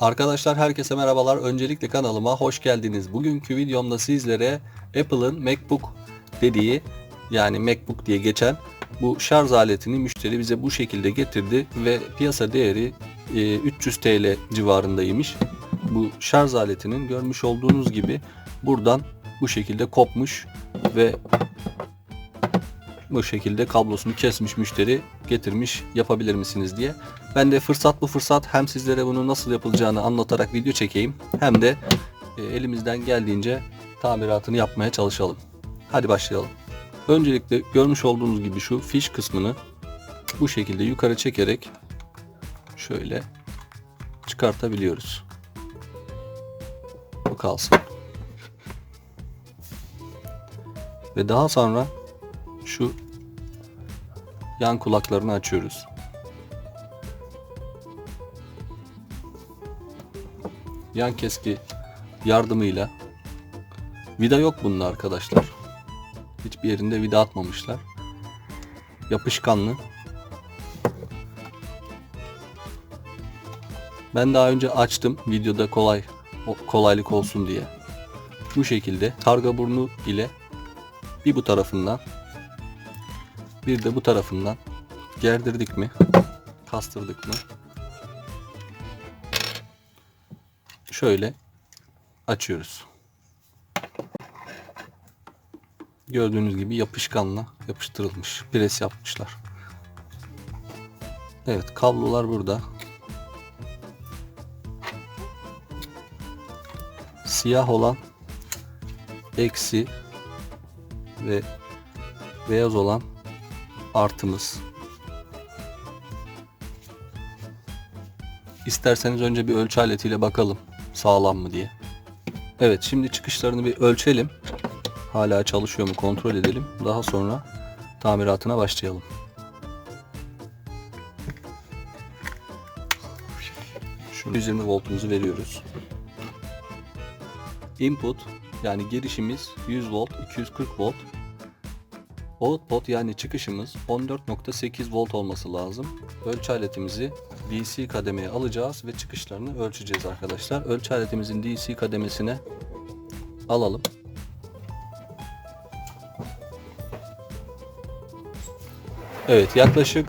Arkadaşlar herkese merhabalar. Öncelikle kanalıma hoş geldiniz. Bugünkü videomda sizlere Apple'ın MacBook dediği yani MacBook diye geçen bu şarj aletini müşteri bize bu şekilde getirdi ve piyasa değeri e, 300 TL civarındaymış. Bu şarj aletinin görmüş olduğunuz gibi buradan bu şekilde kopmuş ve bu şekilde kablosunu kesmiş müşteri getirmiş yapabilir misiniz diye. Ben de fırsat bu fırsat hem sizlere bunu nasıl yapılacağını anlatarak video çekeyim hem de e, elimizden geldiğince tamiratını yapmaya çalışalım. Hadi başlayalım. Öncelikle görmüş olduğunuz gibi şu fiş kısmını bu şekilde yukarı çekerek şöyle çıkartabiliyoruz. Bu kalsın. Ve daha sonra şu yan kulaklarını açıyoruz. Yan keski yardımıyla vida yok bunun arkadaşlar. Hiçbir yerinde vida atmamışlar. Yapışkanlı. Ben daha önce açtım videoda kolay kolaylık olsun diye. Bu şekilde karga burnu ile bir bu tarafından bir de bu tarafından gerdirdik mi kastırdık mı şöyle açıyoruz. Gördüğünüz gibi yapışkanla yapıştırılmış. Pres yapmışlar. Evet kablolar burada. Siyah olan eksi ve beyaz olan artımız. İsterseniz önce bir ölçü aletiyle bakalım sağlam mı diye. Evet şimdi çıkışlarını bir ölçelim. Hala çalışıyor mu kontrol edelim. Daha sonra tamiratına başlayalım. Şu 120 voltumuzu veriyoruz. Input yani girişimiz 100 volt 240 volt. Output yani çıkışımız 14.8 volt olması lazım. Ölçü aletimizi DC kademeye alacağız ve çıkışlarını ölçeceğiz arkadaşlar. Ölçü aletimizin DC kademesine alalım. Evet yaklaşık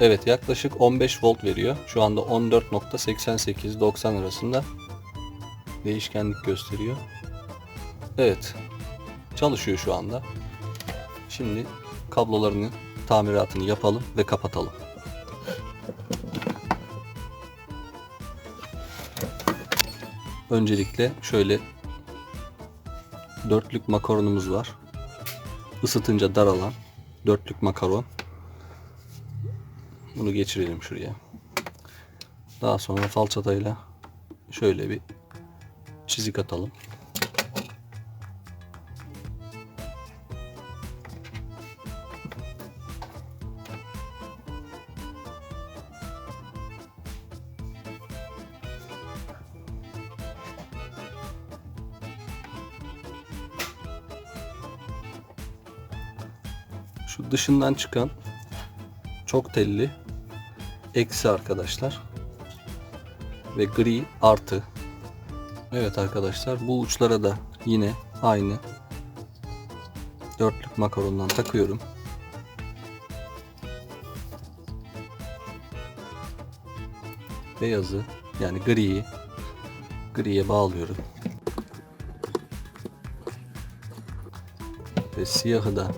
Evet yaklaşık 15 volt veriyor. Şu anda 14.88-90 arasında değişkenlik gösteriyor. Evet çalışıyor şu anda. Şimdi kablolarını tamiratını yapalım ve kapatalım. Öncelikle şöyle dörtlük makaronumuz var. Isıtınca daralan dörtlük makaron. Bunu geçirelim şuraya. Daha sonra falçatayla şöyle bir çizik atalım. Şu dışından çıkan çok telli eksi arkadaşlar ve gri artı. Evet arkadaşlar bu uçlara da yine aynı dörtlük makarondan takıyorum. Beyazı yani griyi griye bağlıyorum. Ve siyahı da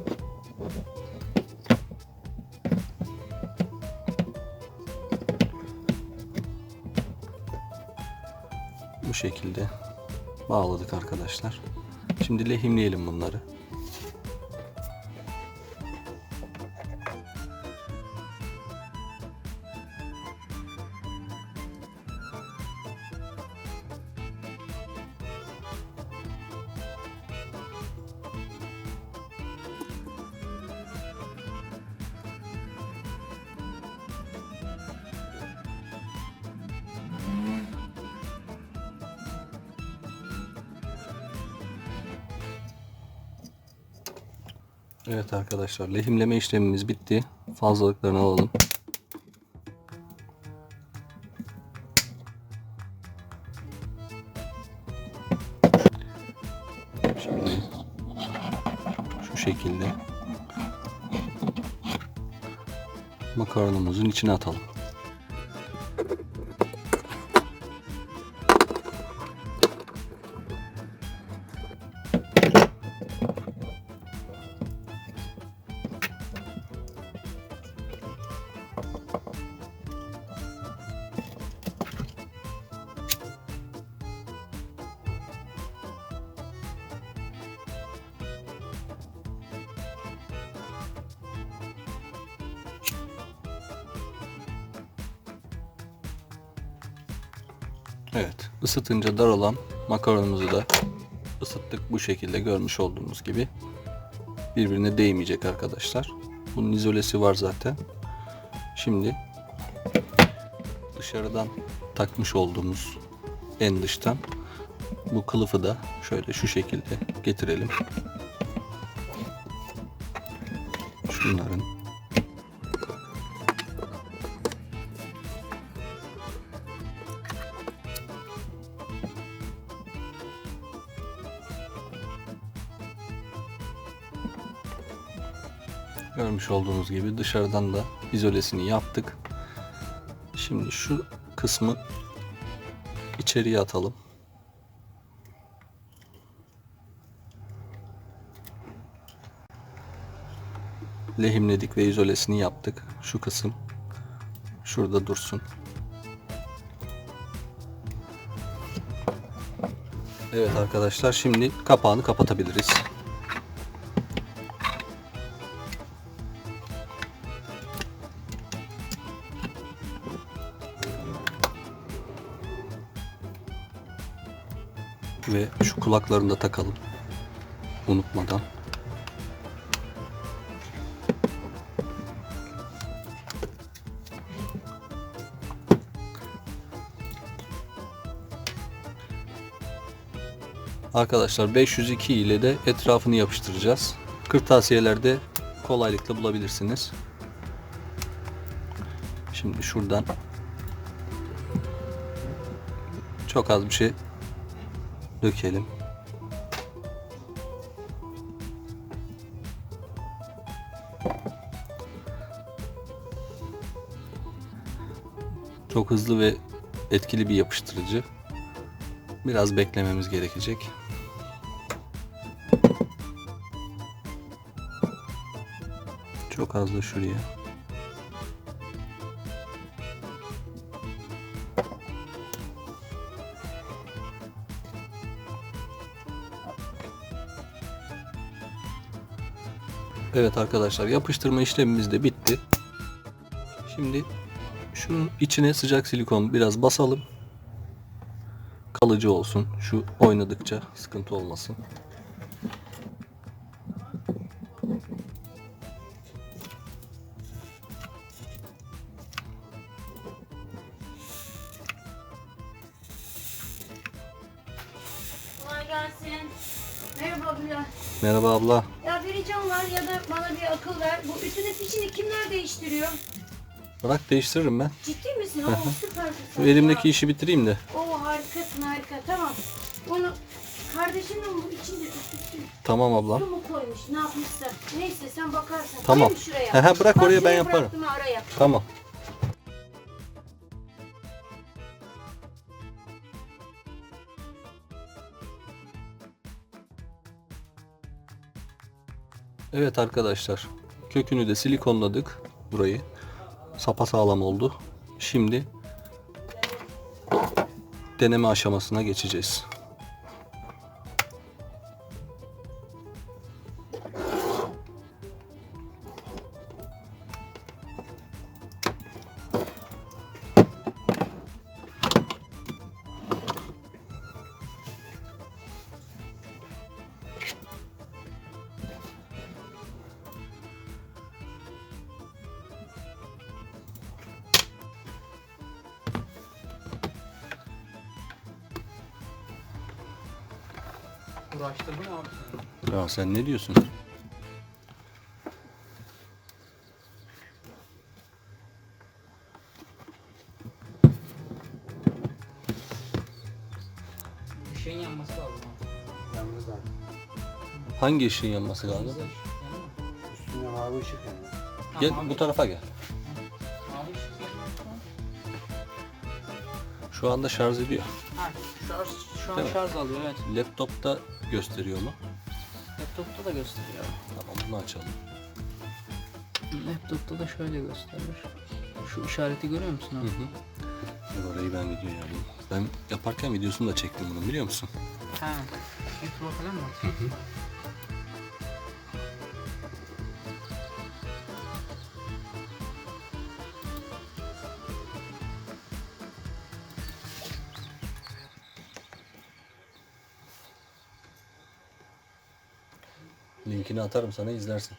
bu şekilde bağladık arkadaşlar. Şimdi lehimleyelim bunları. Evet arkadaşlar lehimleme işlemimiz bitti. Fazlalıklarını alalım. Şu şekilde makarnamızın içine atalım. Evet, ısıtınca dar olan makaronumuzu da ısıttık bu şekilde görmüş olduğunuz gibi. Birbirine değmeyecek arkadaşlar. Bunun izolesi var zaten. Şimdi dışarıdan takmış olduğumuz en dıştan bu kılıfı da şöyle şu şekilde getirelim. Şunların Görmüş olduğunuz gibi dışarıdan da izolesini yaptık. Şimdi şu kısmı içeriye atalım. Lehimledik ve izolesini yaptık. Şu kısım şurada dursun. Evet arkadaşlar şimdi kapağını kapatabiliriz. Ve şu kulaklarını da takalım. Unutmadan. Arkadaşlar 502 ile de etrafını yapıştıracağız. Kırtasiyelerde kolaylıkla bulabilirsiniz. Şimdi şuradan çok az bir şey dökelim. Çok hızlı ve etkili bir yapıştırıcı. Biraz beklememiz gerekecek. Çok az da şuraya. Evet arkadaşlar yapıştırma işlemimiz de bitti. Şimdi şunun içine sıcak silikon biraz basalım. Kalıcı olsun. Şu oynadıkça sıkıntı olmasın. Kolay gelsin. Merhaba abla. Merhaba abla. Ya ricam var ya da bana bir akıl ver. Bu ütünün fişini kimler değiştiriyor? Bırak değiştiririm ben. Ciddi misin? Oo süpersin. Şu elimdeki işi bitireyim de. Oo harikasın harika. Tamam. Onu kardeşimin bu içinde üstü Tamam ablam. su mu koymuş? Ne yapmışsa. Neyse sen bakarsın. Tamam. Koyayım şuraya. He he, bırak Bak, oraya ben yaparım. araya. Tamam. Evet arkadaşlar. Kökünü de silikonladık burayı. Sapa sağlam oldu. Şimdi deneme aşamasına geçeceğiz. Uğraştırdın abi seni. Ya sen ne diyorsun? Bir şeyin yanması lazım abi. Yalnız abi. Hangi ışığın yanması lazım? Üstünde mavi ışık yanıyor. Gel bu tarafa gel. Şu anda şarj ediyor. Ha, şarj, şu an Değil mi? şarj alıyor evet. Laptopta gösteriyor mu? Laptopta da gösteriyor. Tamam bunu açalım. Laptopta da şöyle gösterir. Şu işareti görüyor musun Hı abi? hı. Dur orayı ben videoya alayım. Ben yaparken videosunu da çektim bunu biliyor musun? Ha. YouTube'a falan mı atıyorsun? Linkini atarım sana izlersin.